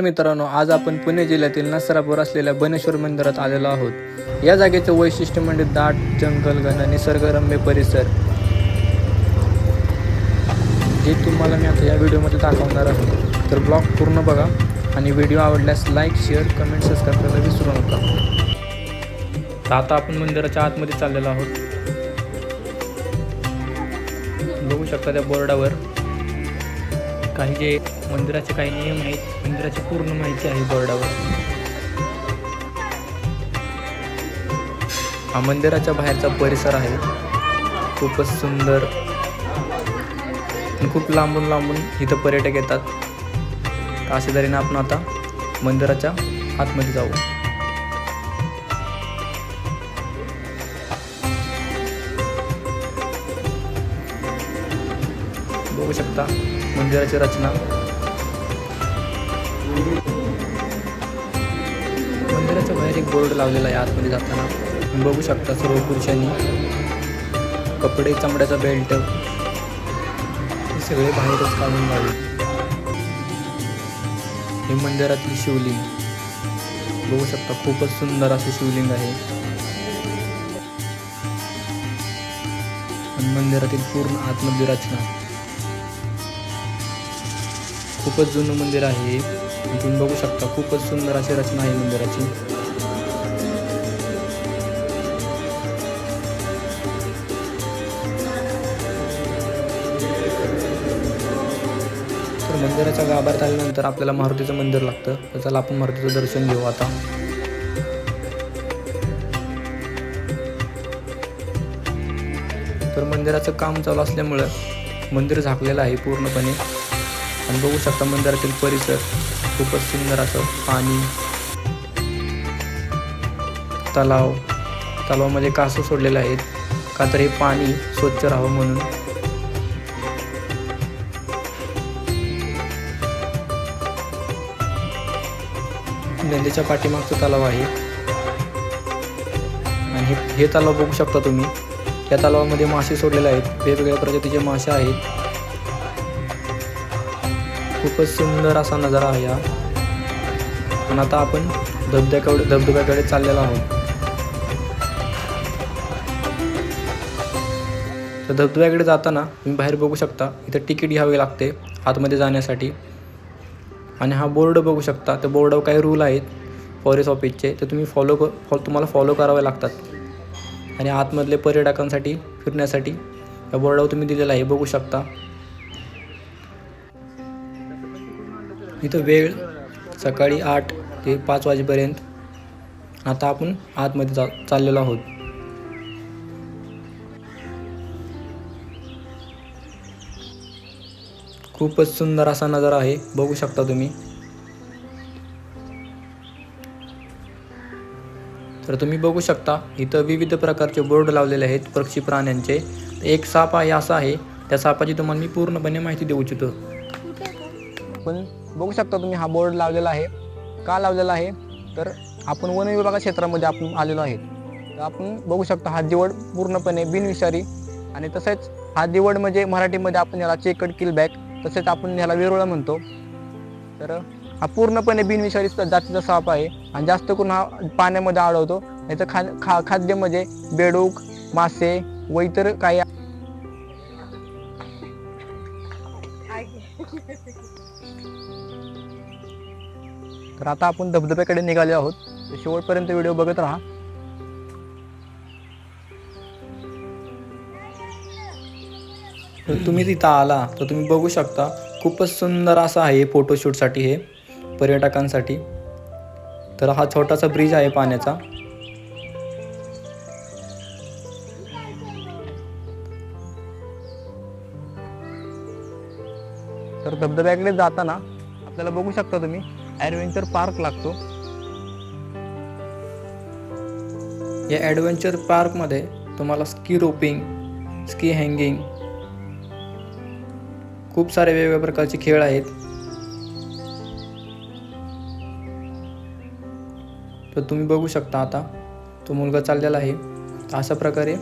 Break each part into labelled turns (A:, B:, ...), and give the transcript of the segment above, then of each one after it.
A: मित्रांनो आज आपण पुणे जिल्ह्यातील नसरापूर असलेल्या बनेश्वर मंदिरात आलेलो आहोत. या जागेचं वैशिष्ट्य म्हणजे दाट जंगल घन निसर्गरम्य परिसर. जे तुम्हाला मी आता या व्हिडिओमध्ये दाखवणार आहे तर ब्लॉग पूर्ण बघा आणि व्हिडिओ आवडल्यास लाईक शेअर कमेंट सबस्क्राईब करायला विसरू नका. तर आता आपण मंदिराच्या आतमध्ये चाललेलो आहोत. बघू शकता त्या बोर्डावर काही जे मंदिराचे काही नियम आहेत मंदिराची पूर्ण माहिती आहे बोर्डावर. हा मंदिराच्या बाहेरचा परिसर आहे. खूपच सुंदर. खूप लांबून लांबून इथं पर्यटक येतात. असे तऱ्हेने आपण आता मंदिराच्या आतमध्ये जाऊ. बघू शकता. मंदिराची रचना. मंदिराच्या बाहेर एक बोर्ड लावलेला आहे आतमध्ये जाताना. बघू शकता सर्व पुरुषांनी. कपडे चमड्याचा बेल्ट हे सगळे बाहेरच काढून लावले. हे मंदिरातील शिवलिंग. बघू शकता खूपच सुंदर असे शिवलिंग आहे. मंदिरातील पूर्ण आतमधली रचना. खूपच जुनं मंदिर आहे. तुम्ही बघू शकता खूपच सुंदर अशी रचना आहे मंदिराची. तर मंदिराच्या गाभाऱ्यात आल्यानंतर आपल्याला मारुतीचं मंदिर लागतं. तर चला आपण मारुतीचं दर्शन घेऊ आता. तर मंदिराचं काम चालू असल्यामुळं मंदिर झाकलेलं आहे पूर्णपणे. आणि बघू शकता मंदिरातील परिसर खूपच सुंदर असं. पाणी. तलाव. तलावामध्ये म्हणजे कासव सोडलेले आहेत. का तर हे पाणी स्वच्छ राहावं म्हणून. नदीच्या पाठीमागचं तलाव आहे. आणि हे तलाव बघू शकता तुम्ही. या तलावामध्ये मासे सोडलेले आहेत. वेगवेगळ्या प्रजातीचे मासे आहेत. खूपच सुंदर असा नजारा आहे हा. पण आता आपण धबधब्याकडे धबधब्याकडे चाललेलो आहोत. तर धबधब्याकडे जाताना तुम्ही बाहेर बघू शकता इथं तिकीट घ्यावे लागते आतमध्ये जाण्यासाठी. आणि हा बोर्ड बघू शकता त्या बोर्डावर काही रूल आहेत फॉरेस्ट ऑफिसचे. तर तुम्ही फॉलो क फॉ तुम्हाला फॉलो करावे लागतात. आणि आतमधले पर्यटकांसाठी फिरण्यासाठी या बोर्डावर तुम्ही दिलेला आहे बघू शकता. इथं वेळ सकाळी आठ ते पाच वाजेपर्यंत. आता आपण आतमध्ये जा चाललेलो आहोत. खूपच सुंदर असा नजारा आहे बघू शकता तुम्ही. तर तुम्ही बघू शकता इथं विविध प्रकारचे बोर्ड लावलेले आहेत पक्षी प्राण्यांचे. एक साप आहे असा आहे. त्या सापाची तुम्हाला मी पूर्णपणे माहिती देऊ इच्छितो. पण बघू शकता तुम्ही हा बोर्ड लावलेला आहे. का लावलेला आहे? तर आपण वन विभागा क्षेत्रामध्ये आपण आलेलो आहे. तर आपण बघू शकता हा दिवड पूर्णपणे बिनविषारी आणि तसेच हा दिवड म्हणजे मराठीमध्ये आपण याला चेकड किल बॅक तसेच आपण ह्याला वेरुळा म्हणतो. तर हा पूर्णपणे बिनविषारी जातीचा साप आहे आणि जास्त करून हा पाण्यामध्ये आढळतो. याचं खा खा खाद्य म्हणजे बेडूक मासे व इतर काही तर आता आपण धबधब्याकडे निघाले आहोत. शेवटपर्यंत व्हिडिओ बघत राहा. तुम्ही तिथं आला तर तुम्ही बघू शकता खूपच सुंदर असं आहे फोटोशूटसाठी हे पर्यटकांसाठी. तर हा छोटासा ब्रिज आहे पाण्याचा. तर धबधब्याकडे जाताना आपल्याला बघू शकता तुम्ही ॲडव्हेंचर पार्क लागतो. या ॲडव्हेंचर पार्कमध्ये तुम्हाला स्की रोपिंग स्की हँगिंग खूप सारे वेगवेगळ्या प्रकारचे खेळ आहेत. तर तुम्ही बघू शकता आता तो मुलगा चाललेला आहे. अशा प्रकारे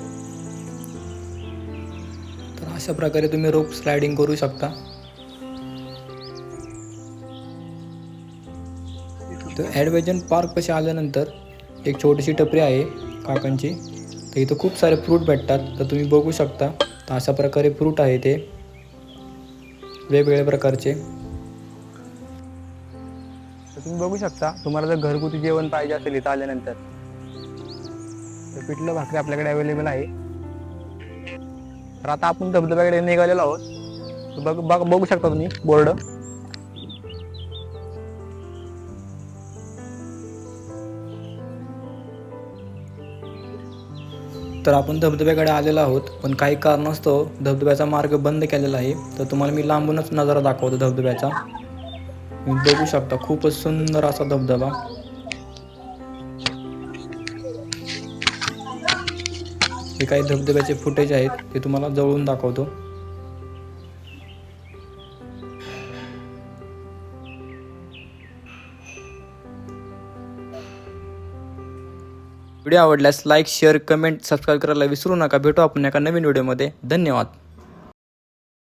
A: तर अशा प्रकारे तुम्ही रोप स्लायडिंग करू शकता. तर ॲडवेजन पार्कपाशी आल्यानंतर एक छोटीशी टपरी आहे काकांची. तर इथं खूप सारे फ्रूट भेटतात. तर तुम्ही बघू शकता. तर अशा प्रकारे फ्रूट आहे ते. वेगवेगळ्या प्रकारचे. तर तुम्ही बघू शकता. तुम्हाला जर घरगुती जेवण पाहिजे असेल इथं आल्यानंतर तर पिठलं भाकरी आपल्याकडे अवेलेबल आहे. तर आता आपण धबधब्याकडे निघालेलो आहोत. बघ बघ बघू शकता तुम्ही बोर्ड. तर आपण धबधब्याकडे आलेलो आहोत पण काही कारणास्तव धबधब्याचा मार्ग बंद केलेला आहे. तर तुम्हाला मी लांबूनच नजारा दाखवतो धबधब्याचा. तुम्ही बघू शकता खूपच सुंदर असा धबधबा. हे काही धबधब्याचे फुटेज आहेत ते तुम्हाला जवळून दाखवतो. व्हिडिओ आवडल्यास लाईक शेअर कमेंट सबस्क्राईब करायला विसरू नका. भेटू आपण एका नवीन व्हिडिओमध्ये. धन्यवाद.